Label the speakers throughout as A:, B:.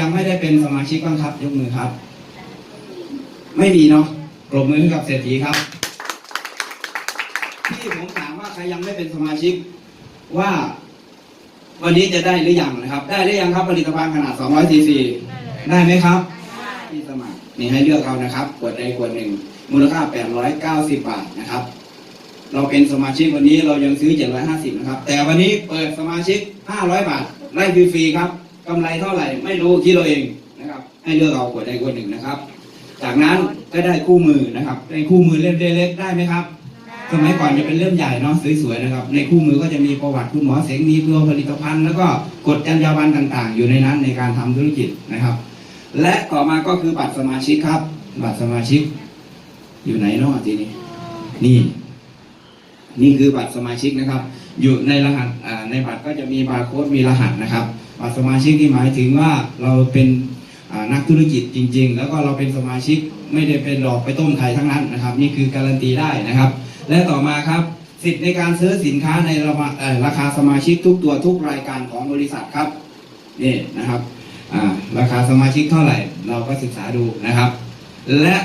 A: ยังไม่ได้เป็นสมาชิกบ้างครับ ยกมือครับ ไม่มีเนาะปรบมือให้กับเศรษฐีครับ ที่ผมถามว่าใครยังไม่เป็นสมาชิกว่า วันนี้จะได้หรือยังนะครับ ได้หรือยังครับผลิตภัณฑ์ขนาด 200ซีซีได้ไหมครับที่สมัครนี่ให้เลือกเอานะครับขวดใดขวดหนึ่งมูลค่า 890 บาทนะครับ เราเป็นสมาชิกวันนี้เรายังซื้อ 750 นะครับ แต่วันนี้เปิดสมาชิก 500 บาท ไล่ฟรีๆครับ กำไรเท่าไหร่ไม่รู้คิดเราเองนะครับ ให้เลือกเอาขวดใดขวดหนึ่งนะครับ จากนั้นก็ได้คู่มือนะครับได้คู่มือเล่มเล็กๆได้ไหมครับสมัยก่อนจะเป็นเล่มใหญ่เนาะสวยๆนะครับ ในคู่มือก็จะมีประวัติคุณหมอเสงมีตัวผลิตภัณฑ์ แล้วก็กฎจรรยาบรรณต่าง ๆ อยู่ในนั้นในการทำธุรกิจนะครับ และต่อมาก็คือบัตรสมาชิกครับ บัตรสมาชิก อยู่ไหนเนาะทีนี้ นี่ นี่คือบัตรสมาชิกนะครับ อยู่ในรหัสอ่าในบัตรก็จะมีบาร์โค้ดมีรหัสนะครับบัตร สมาชิกที่หมายถึงว่าเราเป็นนักธุรกิจจริง ๆ แล้วก็เราเป็นสมาชิกไม่ได้เป็นหลอกไปต้มไข่ทั้งนั้นนะครับ นี่คือการันตีได้นะครับ และต่อมาครับสิทธิ์ในการซื้อสินค้าในราคาสมาชิกทุกตัวทุกรายการของบริษัทครับนี่นะครับราคาสมาชิกเท่าไหร่ เราก็ศึกษาดูนะครับ และ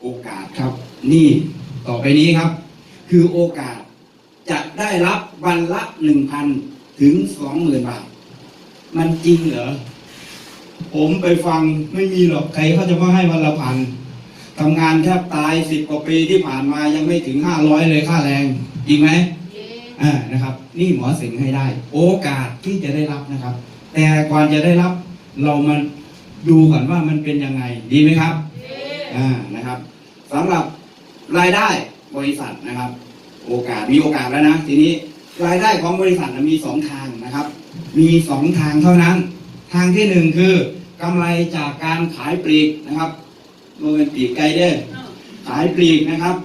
A: โอกาสครับนี่ต่อไปนี้ครับ คือโอกาสจะได้รับวันละหนึ่งพันถึงสองหมื่นบาท มันจริงเหรอ ผมไปฟังไม่มีหรอกใครเขาจะมาให้วันละพันทำงานแทบตายสิบกว่าปีที่ผ่านมายังไม่ถึงห้าร้อยเลยค่าแรง จริงไหมอ่านะครับ นี่หมอเสงให้ได้ โอกาสที่จะได้รับนะครับ แต่ก่อนจะได้รับ เรามาดูก่อนว่ามันเป็นยังไง ดีไหมครับอ่านะครับสำหรับรายได้บริษัทนะครับ โอกาสมีโอกาสแล้วนะ ทีนี้รายได้ของบริษัทน่ะมีสองทางนะครับ มีสองทางเท่านั้น ทางที่หนึ่งคือกำไรจากการขายปลีกนะครับโมเป็นปลีกไกลเด้อขายปลีกนะครับ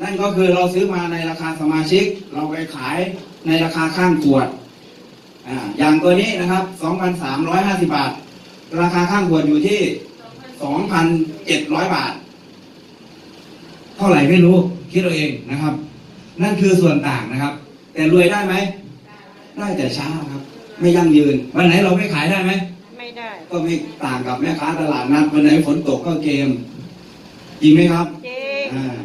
A: นั่นก็คือเราซื้อมาในราคาสมาชิก เราไปขายในราคาข้างขวดออย่างตัวนี้นะครับ 2,350 บาท ราคาข้างขวดอยู่ที่ 2,700 บาท เท่าไหร่ไม่รู้ คิดเอาเองนะครับ นั่นคือส่วนต่างนะครับ แต่รวยได้ไหม ได้แต่ช้าครับ ไม่ยั่งยืน วันไหนเราไม่ขายได้ไหม
B: ไม่ได้
A: ก็ไม่ต่างกับแม่ค้าตลาดนัดวันไหนฝนตกก็เกมจริงไหมครับ
B: จริง
A: อ่า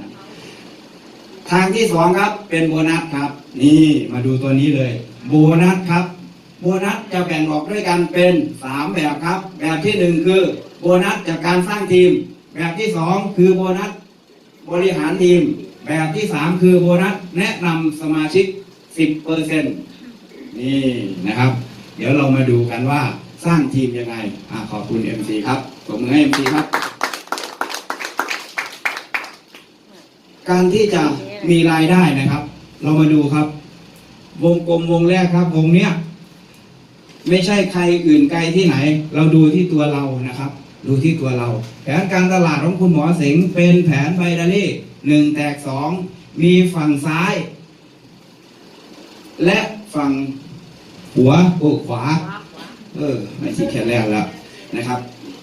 A: ทางที่สองครับ เป็นโบนัสครับ นี่มาดูตัวนี้เลย โบนัสครับ โบนัสจะแบ่งออกด้วยกันเป็นสามแบบครับ แบบที่หนึ่งคือโบนัสจากการสร้างทีม แบบที่สองคือโบนัสบริหารทีม แบบที่สามคือโบนัสแนะนำสมาชิกสิบเปอร์เซ็น นี่นะครับ เดี๋ยวเรามาดูกันว่าสร้างทีมยังไงอขอบคุณ MC ครับผมมือให้ MC ครับ การที่จะมีรายได้นะครับ เรามาดูครับ วงกลมวงแรกครับ วงเนี้ยไม่ใช่ใครอื่นไกลที่ไหน เราดูที่ตัวเรานะครับ ดูที่ตัวเรา แผนการตลาดของคุณหมอเสงเป็นแผนไบดารี่หนึ่งแตกสองมีฝั่งซ้าย และฝั่ง หัวโอ้ขวา เออไม่ใช่แค่แรกแล้วนะครับ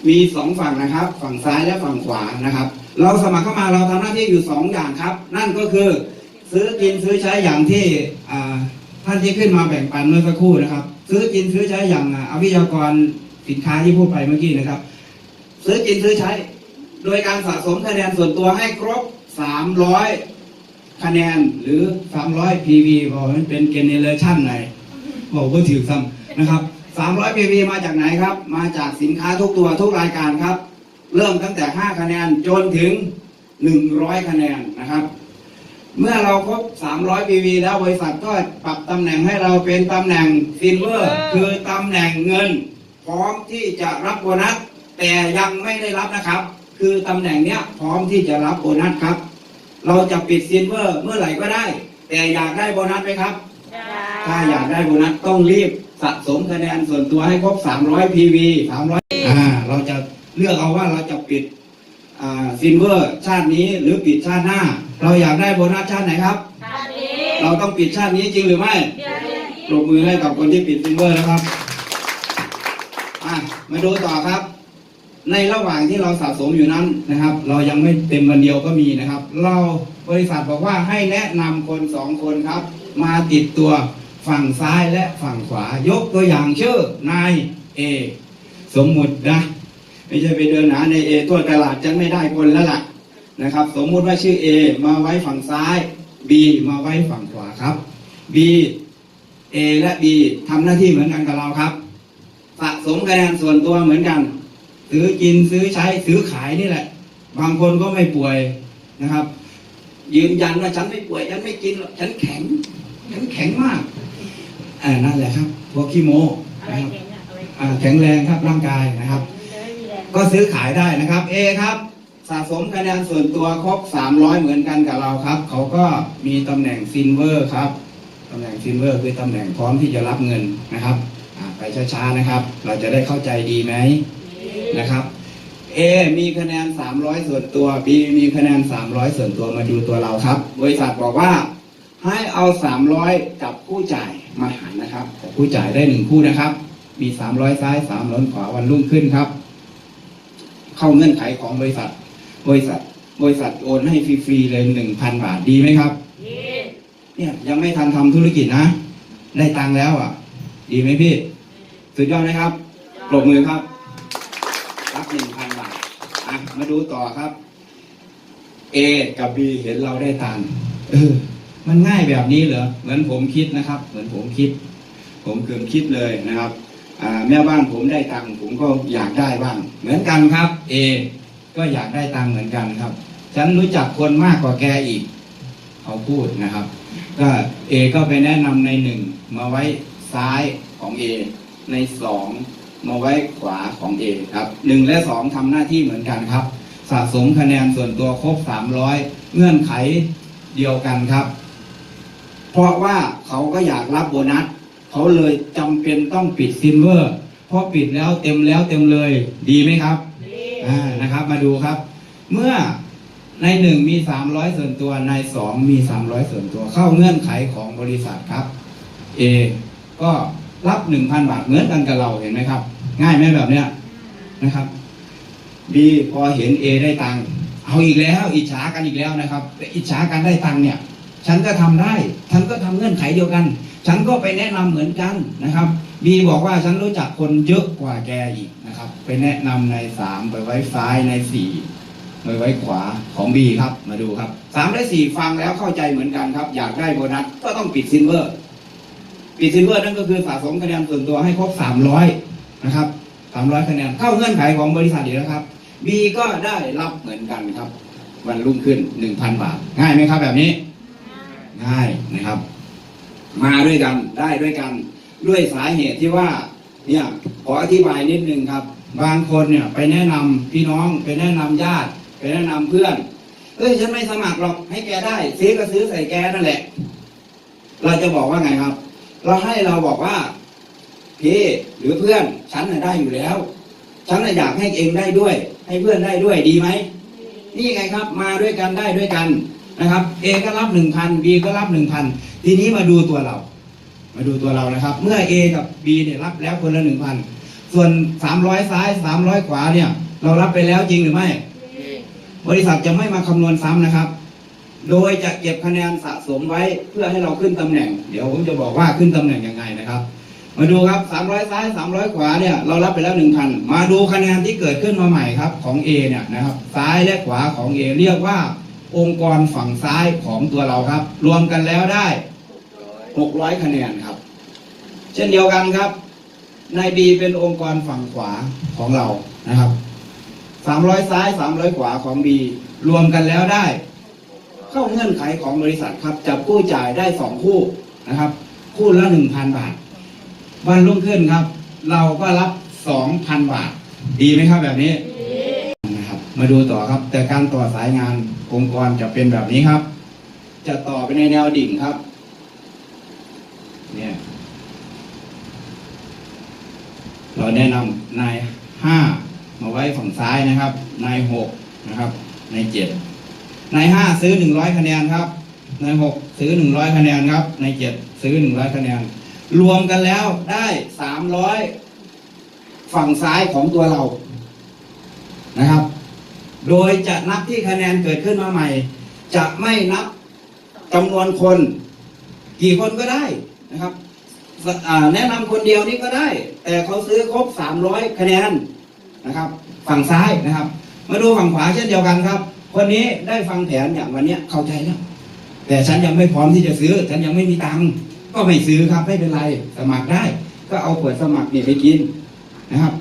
A: มีสองฝั่งนะครับ ฝั่งซ้ายและฝั่งขวานะครับ เราสมัครเข้ามาเราทำหน้าที่อยู่สองอย่างครับ นั่นก็คือซื้อกินซื้อใช้อย่างที่ท่านที่ขึ้นมาแบ่งปันเมื่อสักครู่นะครับ ซื้อกินซื้อใช้อย่างอ่าอภิยากรสินค้าที่พูดไปเมื่อกี้นะครับ ซื้อกินซื้อใช้ โดยการสะสมคะแนนส่วนตัวให้ครบ 300 คะแนนหรือ 300 PV บอมันเป็นเจเนเรชันไหน บอกว่าถือซ้ำนะครับ300 PV มาจากไหนครับ มาจากสินค้าทุกตัวทุกรายการครับ เริ่มตั้งแต่ 5 คะแนนจนถึง 100 คะแนนนะครับ เมื่อเราครบ 300 PV แล้วบริษัทก็ปรับตำแหน่งให้เราเป็นตำแหน่งซิลเวอร์คือตำแหน่งเงิน พร้อมที่จะรับโบนัส แต่ยังไม่ได้รับนะครับ คือตำแหน่งเนี้ยพร้อมที่จะรับโบนัสครับ เราจะปิดซิลเวอร์เมื่อไหร่ก็ได้ แต่อยากได้โบนัสไหมครับ ถ้าอยากได้โบนัสต้องรีบสะสมคะแนนส่วนตัวให้ครบ 300 PV 300อ่าเราจะเลือกเอาว่าเราจะปิดอ่าซิลเวอร์ชาตินี้หรือปิดชาติหน้า เราอยากได้โบนัสชาติไหนครับ เราต้องปิดชาตินี้จริงหรือไม่ปรบมือให้กับคนที่ปิดซิลเวอร์นะครับอะมาดูต่อครับ ในระหว่างที่เราสะสมอยู่นั้นนะครับ เรายังไม่เต็มวันเดียวก็มีนะครับ เราบริษัทบอกว่าให้แนะนำคนสองคนครับ มาติดตัว ฝั่งซ้ายและฝั่งขวายกตัวอย่างชื่อนายเอสมมุตินะ ไม่ใช่ไปเดินหาในเอทั่วตลาดจังไม่ได้คนแล้วล่ะนะครับ สมมุติว่าชื่อ A มาไว้ฝั่งซ้าย B มาไว้ฝั่งขวาครับ B A และ B ทำหน้าที่เหมือนกันกับเราครับสะสมคะแนนส่วนตัวเหมือนกัน ซื้อกินซื้อใช้ซื้อขายนี่แหละ บางคนก็ไม่ป่วยนะครับ ยืนยันว่าฉันไม่ป่วยฉันไม่กินหรอกฉันแข็ง ฉันแข็งมากอ่านั่นแหละครับพวกขี้โม
B: อะไร
A: นะครับ
B: แข็งอะอะไร
A: อ่าแข็งแรงครับร่างกายนะครับ
B: มันจะไม่มีแรง
A: ก็ซื้อขายได้นะครับ A ครับ สะสมคะแนนส่วนตัวครบ 300 เหมือนกันกับเราครับ เขาก็มีตำแหน่งซินเวอร์ครับตำแหน่งซินเวอร์คือตำแหน่งพร้อมที่จะรับเงินนะครับอ่าไปช้าๆนะครับ เราจะได้เข้าใจดีไหมนะครับ A มีคะแนน 300 ส่วนตัว B มีคะแนน 300 ส่วนตัวมาดูตัวเราครับ บริษัทบอกว่า ให้เอา300กับผู้จ่ายมาหารนะครับแต่ผู้จ่ายได้หนึ่งคู่นะครับ มี300ซ้าย300ขวาวันรุ่งขึ้นครับ เข้าเงื่อนไขของบริษัท บริษัท บริษัทโอนให้ฟรีๆเลย1,000บาทดีไหมครับ
B: ดี
A: เนี่ยยังไม่ทันทำธุรกิจนะ ได้ตังค์แล้วอะ ดีไหมพี่ สุดยอดนะครับปรบมือครับรับหนึ่งพันบาทอะมาดูต่อครับ A กับ B เห็นเราได้ตังค์เออ มันง่ายแบบนี้เหรอเหมือนผมคิดนะครับ เหมือนผมคิด ผมเกือบคิดเลยนะครับแม่บ้านผมได้ตังค์ผมก็อยากได้บ้าง เหมือนกันครับ A ก็อยากได้ตังค์เหมือนกันครับ ฉันรู้จักคนมากกว่าแกอีก เขาพูดนะครับ ก็ A ก็ไปแนะนำในหนึ่งมาไว้ซ้ายของ A ในสองมาไว้ขวาของ A ครับหนึ่งและสองทำหน้าที่เหมือนกันครับ สะสมคะแนนส่วนตัวครบสามร้อยเงื่อนไขเดียวกันครับ เพราะว่าเขาก็อยากรับโบนัส เขาเลยจำเป็นต้องปิดซิลเวอร์ เพราะปิดแล้วเต็มแล้วเต็มเลยดีไหมครับ
B: ดี
A: อ่านะครับ มาดูครับ เมื่อในหนึ่งมีสามร้อยส่วนตัวในสองมีสามร้อยส่วนตัว เข้าเงื่อนไขของบริษัทครับ A ก็รับหนึ่งพันบาทเหมือนกันกับเราเห็นไหมครับ ง่ายไหมแบบเนี้ยนะครับ B พอเห็น A ได้ตังค์เอาอีกแล้ว อิจฉากันอีกแล้วนะครับแต่อิจฉากันได้ตังค์เนี่ย ฉันก็ทำได้ ฉันก็ทำเงื่อนไขเดียวกัน ฉันก็ไปแนะนำเหมือนกันนะครับ B บอกว่าฉันรู้จักคนเยอะกว่าแกอีกนะครับ ไปแนะนำในสามไปไว้ซ้ายในสี่ไปไว้ขวาของ B ครับมาดูครับสามและสี่ฟังแล้วเข้าใจเหมือนกันครับ อยากได้โบนัสก็ต้องปิดซิลเวอร์ ปิดซิลเวอร์นั่นก็คือสะสมคะแนนส่วนตัวให้ครบสามร้อยนะครับสามร้อยคะแนนเข้าเงื่อนไขของบริษัทอีกแล้วครับ B ก็ได้รับเหมือนกันครับ วันรุ่งขึ้นหนึ่งพันบาท ง่ายไหมครับแบบนี้ ง่ายนะครับ มาด้วยกันได้ด้วยกัน ด้วยสาเหตุที่ว่าเนี่ยขออธิบายนิดนึงครับ บางคนเนี่ยไปแนะนำพี่น้องไปแนะนำญาติ ไปแนะนำเพื่อนเอ้ยฉันไม่สมัครหรอกให้แกได้ซื้อก็ซื้อใส่แกนั่นแหละ เราจะบอกว่าไงครับ เราให้เราบอกว่าพี่หรือเพื่อนฉันน่ะได้อยู่แล้ว ฉันน่ะอยากให้เองได้ด้วย ให้เพื่อนได้ด้วยดีไหมนี่ไงครับ มาด้วยกันได้ด้วยกัน นะครับ A ก็รับหนึ่งพัน B ก็รับหนึ่งพันทีนี้มาดูตัวเรา มาดูตัวเรานะครับ เมื่อ A กับ B เนี่ยรับแล้วคนละหนึ่งพันส่วนสามร้อยซ้ายสามร้อยขวาเนี่ย เรารับไปแล้วจริงหรือไม่ บริษัทจะไม่มาคำนวณซ้ำนะครับ โดยจะเก็บคะแนนสะสมไว้เพื่อให้เราขึ้นตำแหน่ง เดี๋ยวผมจะบอกว่าขึ้นตำแหน่งยังไงนะครับมาดูครับ 300 ซ้าย 300 ขวาเนี่ย เรารับไปแล้ว 1,000 มาดูคะแนนที่เกิดขึ้นมาใหม่ครับของ A เนี่ยนะครับ ซ้ายและขวาของ A เรียกว่า องค์กรฝั่งซ้ายของตัวเราครับ รวมกันแล้วได้ 600 คะแนนครับ เช่นเดียวกันครับนาย B เป็นองค์กรฝั่งขวาของเรานะครับ 300 ซ้าย 300 ขวาของ B รวมกันแล้วได้ เข้าเงื่อนไขของบริษัทครับจับคู่จ่ายได้สองคู่นะครับ คู่ละหนึ่งพันบาท วันรุ่งขึ้นครับ เราก็รับสองพันบาท ดีไหมครับแบบนี้ มาดูต่อครับ แต่การต่อสายงานองค์กรจะเป็นแบบนี้ครับ จะต่อไปในแนวดิ่งครับ เนี่ย เราแนะนำนายห้ามาไว้ฝั่งซ้ายนะครับ นายหกนะครับ นายเจ็ดในห้าซื้อหนึ่งร้อยคะแนนครับในหกซื้อหนึ่งร้อยคะแนนครับในเจ็ดซื้อหนึ่งร้อยคะแนน รวมกันแล้วได้สามร้อยฝั่งซ้ายของตัวเรานะครับ โดยจะนับที่คะแนนเกิดขึ้นมาใหม่ จะไม่นับจำนวนคน กี่คนก็ได้นะครับแนะนำคนเดียวนี่ก็ได้ แต่เขาซื้อครบสามร้อยคะแนนนะครับ ฝั่งซ้ายนะครับ มาดูฝั่งขวาเช่นเดียวกันครับคนนี้ได้ฟังแผนอย่างวันนี้เข้าใจแล้วแต่ฉันยังไม่พร้อมที่จะซื้อ ฉันยังไม่มีตังค์ก็ไม่ซื้อครับไม่เป็นไรสมัครได้ ก็เอาขวดสมัครเนี่ยไปกินนะครับ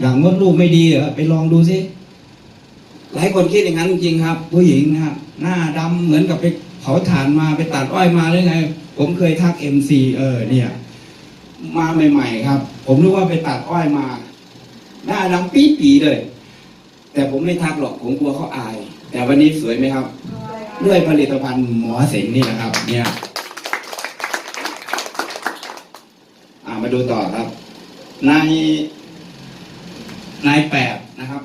A: อย่างมดลูกไม่ดีเหรอไปลองดูสิ หลายคนคิดอย่างนั้นจริงครับ ผู้หญิงนะครับหน้าดำเหมือนกับไปเผาถ่านมาไปตัดอ้อยมาหรือไง ผมเคยทักเอ็มซีเออเนี่ย มาใหม่ ๆ ครับ ผมรู้ว่าไปตัดอ้อยมา หน้าดำปี๊ปีๆเลย แต่ผมไม่ทักหรอกผมกลัวเขาอาย แต่วันนี้สวยไหมครับ ด้วยผลิตภัณฑ์หมอเสงนี่นะครับ เนี่ยมาดูต่อครับ นายนายแปดนะครับ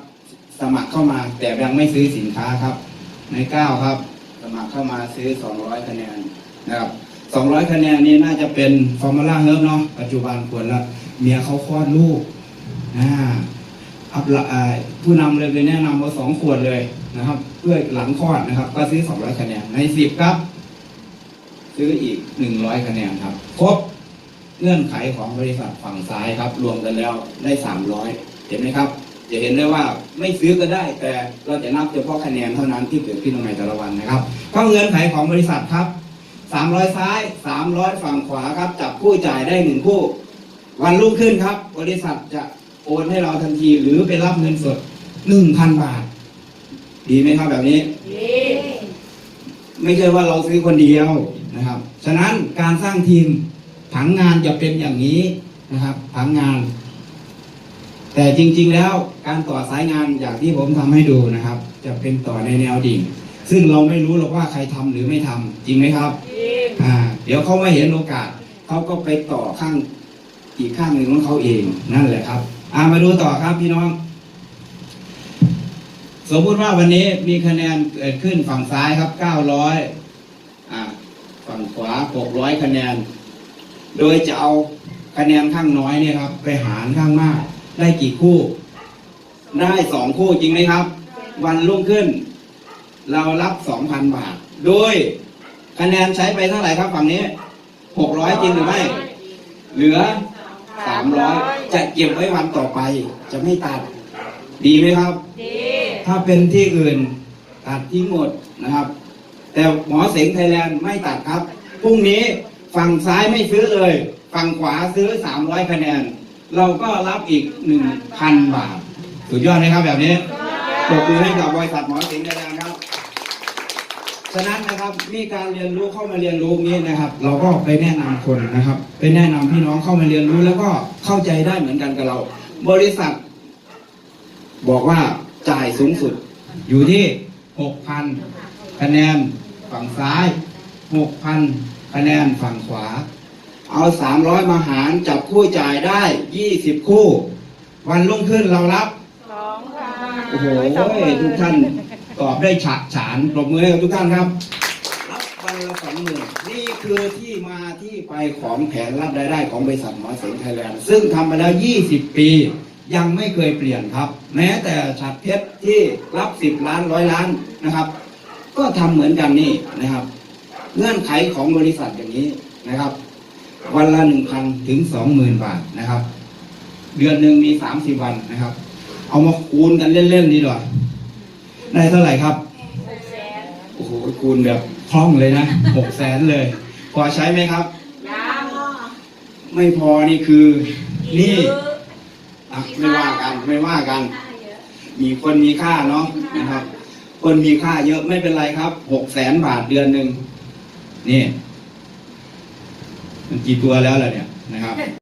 A: เข้ามา แต่ยังไม่ซื้อสินค้าครับ ในเก้าครับ สมัครเข้ามาซื้อสองร้อยคะแนนนะครับสองร้อยคะแนนนี้น่าจะเป็นฟอร์มูล่าเฮิร์บเนาะปัจจุบันควรละเมียเขาคลอดลูกอ่าอัพละผู้นำเลยเลยแนะนำมาสองขวดเลยนะครับ เพื่อหลังคลอดนะครับ ก็ซื้อสองร้อยคะแนนในสิบครับ ซื้ออีกหนึ่งร้อยคะแนนครับ ครบเงื่อนไขของบริษัทฝั่งซ้ายครับ รวมกันแล้วได้สามร้อยเห็นไหมครับ จะเห็นได้ว่าไม่ซื้อก็ได้ แต่เราจะนับเฉพาะคะแนนเท่านั้นที่เกิดขึ้นในแต่ละวันนะครับก็เงื่อนไขของบริษัทครับสามร้อยซ้ายสามร้อยฝั่งขวาครับจับคู่จ่ายได้หนึ่งคู่ วันรุ่งขึ้นครับ บริษัทจะโอนให้เราทันทีหรือไปรับเงินสดหนึ่งพันบาท ดีไหมครับแบบนี้ไม่ใช่ว่าเราซื้อคนเดียวนะครับ ฉะนั้นการสร้างทีมผังงานจะเป็นอย่างนี้นะครับผังงาน แต่จริง ๆ แล้วการต่อสายงานอย่างที่ผมทำให้ดูนะครับ จะเป็นต่อในแนวดิ่ง ซึ่งเราไม่รู้หรอกว่าใครทำหรือไม่ทำจริงไหมครับอ่าเดี๋ยวเขาไม่เห็นโอกาสเขาก็ไปต่อข้างอีกข้างหนึ่งของเขาเองนั่นแหละครับอ่ามาดูต่อครับพี่น้อง สมมุติว่าวันนี้มีคะแนนเกิดขึ้นฝั่งซ้ายครับ 900อ่าฝั่งขวา 600 คะแนน โดยจะเอาคะแนนข้างน้อยเนี่ยครับ ไปหารข้างมาก ได้กี่คู่ ได้สองคู่จริงไหมครับ วันรุ่งขึ้น เรารับ2,000บาท โดยคะแนนใช้ไปเท่าไหร่ครับฝั่งนี้600จริงหรือไม่ เหลือ300จะเก็บไว้วันต่อไป จะไม่ตัด ดีไหมครับ ถ้าเป็นที่อื่นตัดทิ้งหมดนะครับ แต่หมอเสงไทยแลนด์ไม่ตัดครับพรุ่งนี้ฝั่งซ้ายไม่ซื้อเลย ฝั่งขวาซื้อ 300 คะแนน เราก็รับอีก1,000บาท สุดยอดไหมครับแบบนี้ปรบมือให้กับบริษัทหมอเสงไทยแด์ครับ ฉะนั้นนะครับมีการเรียนรู้เข้ามาเรียนรู้นี้นะครับ เราก็ไปแนะนำคนนะครับ ไปแนะนำพี่น้องเข้ามาเรียนรู้แล้วก็เข้าใจได้เหมือนกันกับเรา บริษัท บอกว่าจ่ายสูงสุด อยู่ที่6,000คะแนนฝั่งซ้าย6,000คะแนนฝั่งขวา เอา300มาหารจับคู่จ่ายได้20คู่ วันรุ่งขึ้นเรารับโอ้โหทุกท่านตอบได้ฉะฉานปรบมือให้กับทุกท่านครับ รับวันละสองหมื่นนี่คือที่มาที่ไปของแผนรับรายได้ของบริษัทหมอเสงไทยแลนด์ซึ่งทำมาแล้ว20ปียังไม่เคยเปลี่ยนครับ แม้แต่ฉัดเพชรที่รับ10ล้านร้อยล้านนะครับ ก็ทำเหมือนกันนี่นะครับ เงื่อนไขของบริษัทอย่างนี้นะครับ วันละหนึ่งพันถึงสองหมื่นบาทนะครับ เดือนหนึ่งมีสามสิบวันนะครับ เอามาคูณกันเล่นๆนี่หน่อยได้เท่าไหร่ครับโอ้โหคูณแบบคล่องเลยนะหกแสนเลย พอใช้ไหมครับ ไม่พอนี่คือ นี่อะไม่ว่ากันไม่ว่ากัน มีคนมีค่าเนาะนะครับ คนมีค่าเยอะไม่เป็นไรครับหกแสนบาทเดือนหนึ่งนี่ มันกี่ตัวแล้วล่ะเนี่ยนะครับ